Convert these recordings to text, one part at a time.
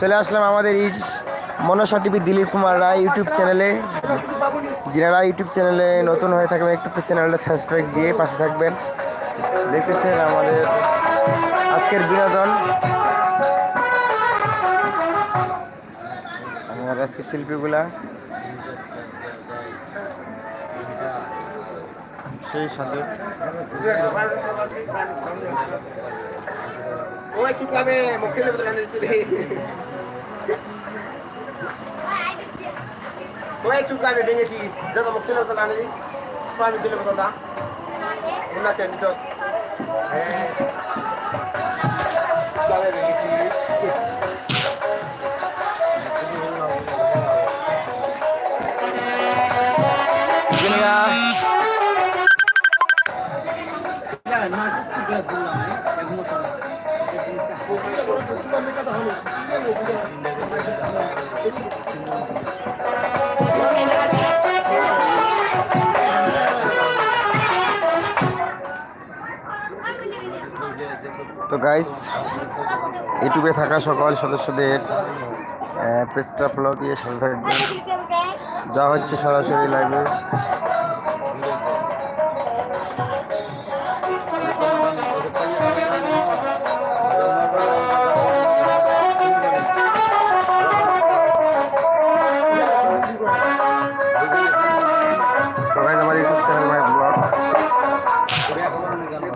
চলে আসলাম আমাদের এই মনসা টিভি দিলীপ কুমার রায় ইউটিউব চ্যানেলে। যারা ইউটিউব চ্যানেলে নতুন হয়ে থাকবেন, একটু চ্যানেলটা সাবস্ক্রাইব দিয়ে পাশে থাকবেন। দেখতেছেন আমাদের আজকের বিনোদন। আমার আজকে শিল্পীগুলা। সেই সাথে চুকাবে ভেঙে দি যত মুখে লেবে কানে দি পানি দিলে মতো দা না চাই নিত চুকাবে ভেঙে দুনিয়া তো গাইস ইউটিউবে থাকা সকল সদস্যদের পেজটা ফলো দিয়ে সাথে থাকবেন। যা হচ্ছে সরাসরি লাইভে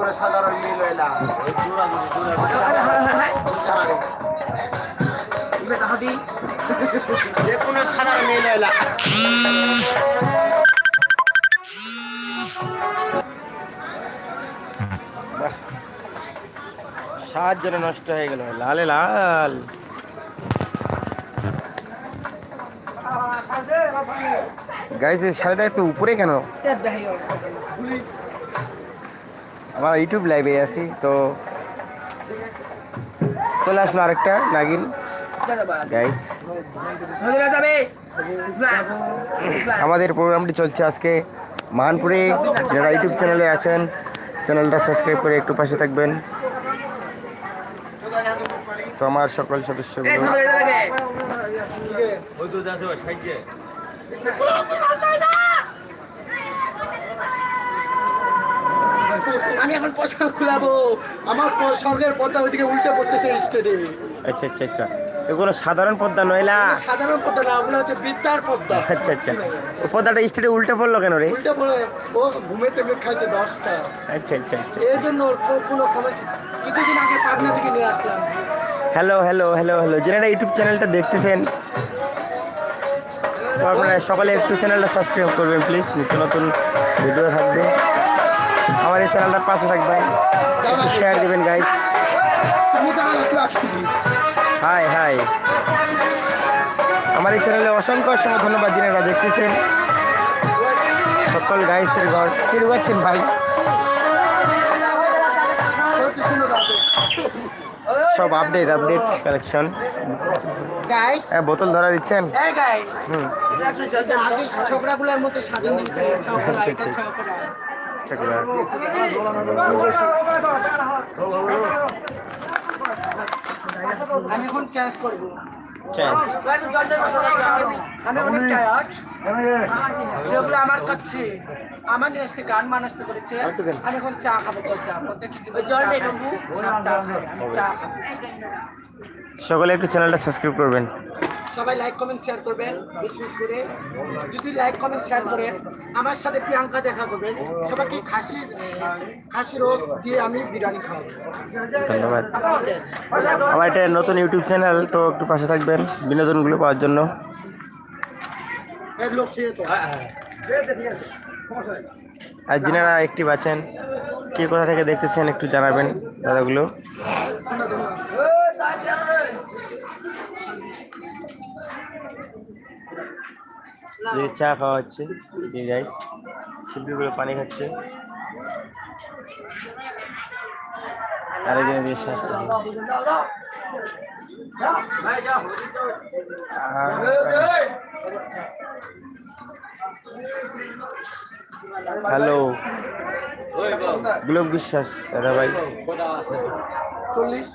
করে সাধারণ মিল হইলা যে কোনো সাধারণ মিল সাত জনে নষ্ট হয়ে গেল। লালে লাল। গাইছে শাড়িটা একটু উপরে কেন? আমার ইউটিউব লাইভে আছি, তো চলে আসলো আরেকটা, নাগিন। গাইস আমাদের প্রোগ্রামটি চলছে আজকে মানপুরে যারা ইউটিউব চ্যানেলে আছেন চ্যানেলটা সাবস্ক্রাইব করে একটু পাশে থাকবেন। তো আমার সকল সদস্যগুলো আমি এখন পয়সা খুলাবো। আমার স্বর্গের পদ্মা ওইদিকে উল্টে পড়তেছে স্টেডে। আচ্ছা আচ্ছা আচ্ছা। এগুলো সাধারণ পদ্মা নয়লা সাধারণ পদ্মা না ওগুলো হচ্ছে বিদ্যার পদ্মা। আচ্ছা আচ্ছা ও পদ্মাটা স্টেটে উল্টে পড়ল কেন রে? উল্টে পড়ে ও ঘুমে টেমে খাইছে দশটা। আচ্ছা আচ্ছা আচ্ছা। এই জন্য কোনো কমেন্ট কিছুদিন আগে পাবনা থেকে নিয়ে আসলাম। Hello hello hello hello. যারা ইউটিউব চ্যানেলটা দেখতেছেন আপনারা সকালে একটু চ্যানেলটা সাবস্ক্রাইব করবেন প্লিজ নিত্য নতুন ভিডিও থাকবে। আমার এই চ্যানেলটার পাশে থাকবেন। একটু শেয়ার দেবেন গাইজ হাই হাই আমার এই চ্যানেলে অসংখ্য অসংখ্য ধন্যবাদ যিনারা দেখতেছেন। সকল গাইসের ঘর। কি রুয়াচ্ছেন ভাই? সব আপডেট আপডেট কালেকশন হ্যাঁ বোতল ধরা দিচ্ছেন? ছোকরাগুলোর মতো সাজানো আমি এখন চেঞ্জ করব। যেগুলো আমার কাছে আমার নিয়ে গান মানাস্তে করেছে। আমি এখন চা খাব সকলে একটু চ্যানেলটা সাবস্ক্রাইব করবেন। সবাই লাইক কমেন্ট শেয়ার করবেন বেশি বেশি করে। যদি লাইক কমেন্ট শেয়ার করেন আমার সাথে প্রিয়াঙ্কা দেখা করবেন। সবাইকে খাসির খাসি রোজ দিয়ে আমি বিরিয়ানি খাওয়াবো ধন্যবাদ। আমার এটা নতুন ইউটিউব চ্যানেল তো একটু পাশে থাকবেন বিনোদনগুলো পাওয়ার জন্য। সে তো। আর যিনারা একটি বাঁচেন কে কোথা থেকে দেখতেছেন একটু জানাবেন দাদাগুলো। চা খাওয়া হচ্ছে গাইস শিল্পীগুলো পানি খাচ্ছে। আরেকজন দিয়ে স্বাস্থ্য। হ্যালো। গুলোক বিশ্বাস দাদা ভাই। চল্লিশ।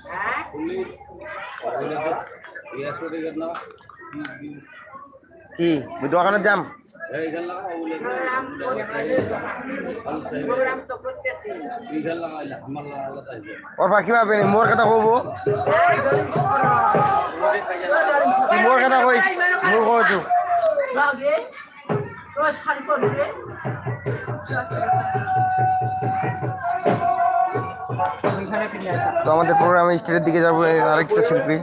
কি দোকানে যাম ওর পা কিবা পেনি মোর কথা কব। মোর কথা কই, মোর কইছো তো আমাদের প্রোগ্রামে স্টেজের দিকে যাব আরেকটা শিল্পী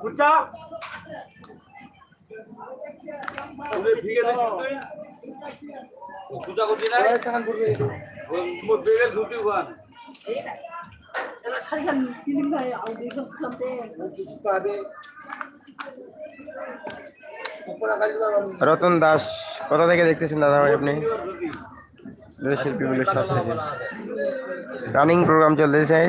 পূজা করছি না মোর বেগের ধুতি গান রতন দাস কোথা থেকে দেখতেছেন দাদা ভাই আপনি শিল্পীগুলো সাজতেছে। রানিং প্রোগ্রাম চলতেছে।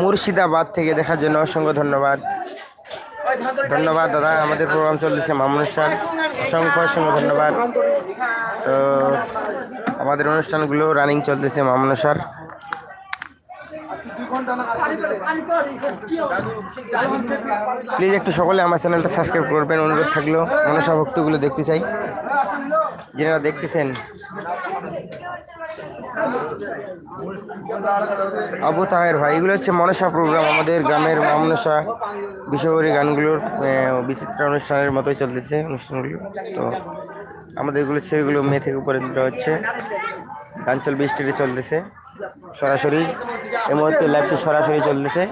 মুর্শিদাবাদ থেকে দেখার জন্য অসংখ্য ধন্যবাদ। ধন্যবাদ, দাদা। আমাদের প্রোগ্রাম চলতেছে মামুন স্যার অসংখ্য অসংখ্য ধন্যবাদ। তো, আমাদের অনুষ্ঠানগুলো রানিং চলতেছে মামুন স্যার প্লিজ একটু সকলে আমার চ্যানেলটা সাবস্ক্রাইব করবেন। অনুরোধ থাকলেও মনসা ভক্তগুলো দেখতে চাই। যারা দেখতেছেন। আবু তাহের ভাই, এগুলো হচ্ছে মনসা প্রোগ্রাম আমাদের গ্রামের মনসা বিশ্ববরী গানগুলোর বিচিত্র অনুষ্ঠানের মতোই চলতেছে অনুষ্ঠানগুলো। তো আমাদের এগুলো ছেলেগুলো মে থেকে উপরে হচ্ছে। গান চলবে স্টেজে চলতেছে। সরাসরি, এই মুহূর্তে লাইভটি সরাসরি চলতেছে।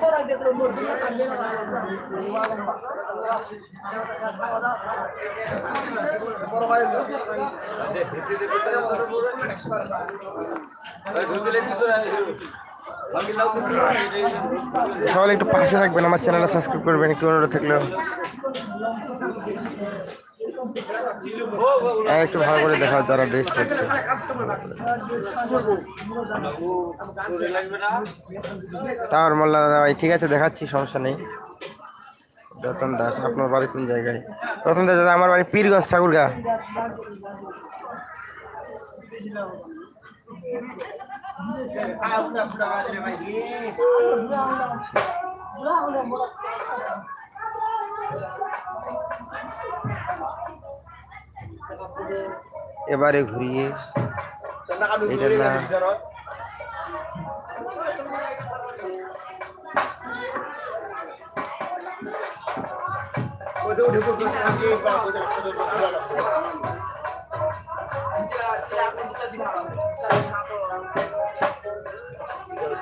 সবাই একটু পাশে থাকবেন আমার চ্যানেলটা সাবস্ক্রাইব করবেন একটু অনুরোধ থাকলেও। একটু ভালো করে দেখাও যারা ড্রেস করছে। তার মোল্লা দাদা ভাই, ঠিক আছে, দেখাচ্ছি, সমস্যা নেই। রতন দাস, আপনার বাড়ি কোন জায়গায়? রতন দাস দাদা, আমার বাড়ি পীরগঞ্জ, ঠাকুরগা। এবারে ঘুরিয়ে এটা না।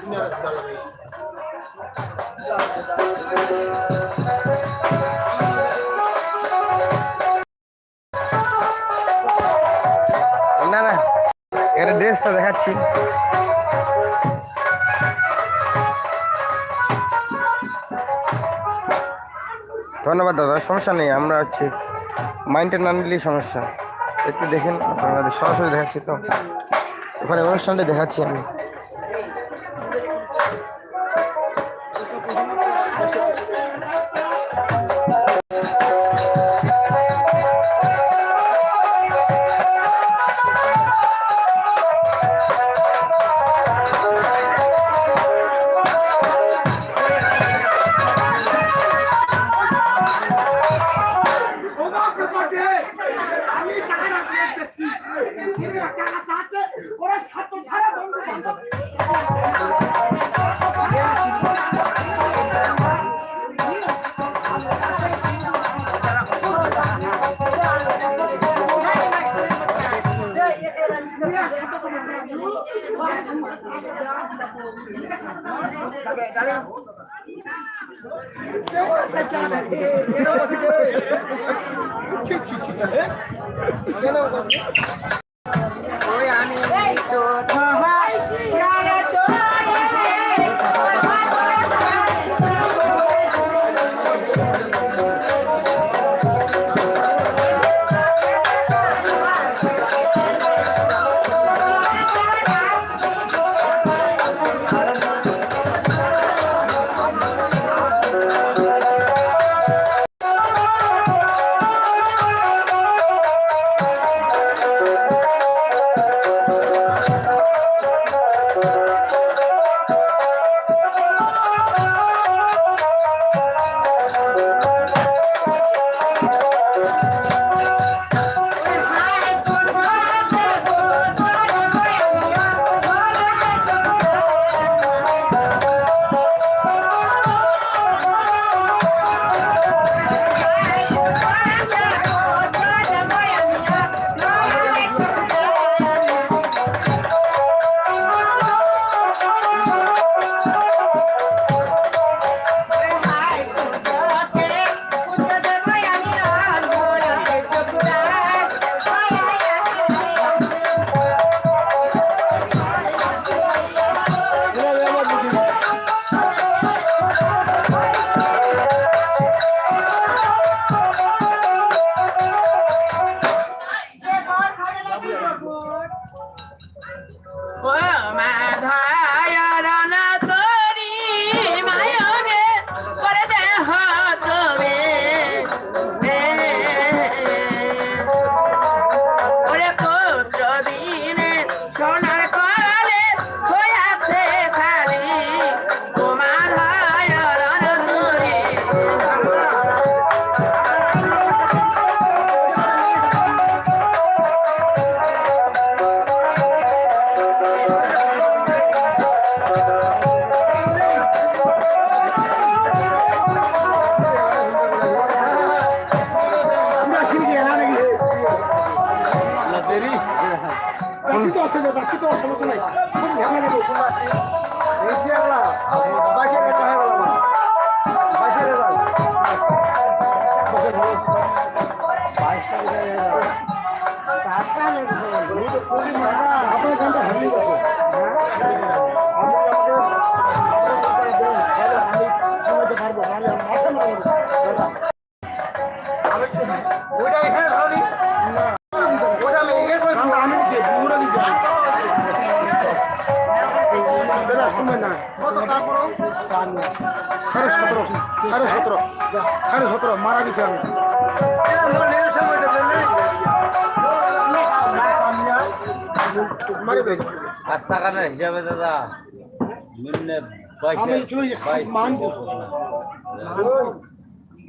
না না ধন্যবাদ দাদা, সমস্যা নেই, আমরা হচ্ছে মাইন্ডটা না নিলেই সমস্যা। একটু দেখেন, আপনাদের সরাসরি দেখাচ্ছি তো। ওখানে অনুষ্ঠানটা দেখাচ্ছি আমি। আমি তো রাধা সময় না সাড়ে সতেরো সাড়ে সতেরো সাড়ে সতেরো মারা গেছে আমি হিসাবে দাদা নিম্নে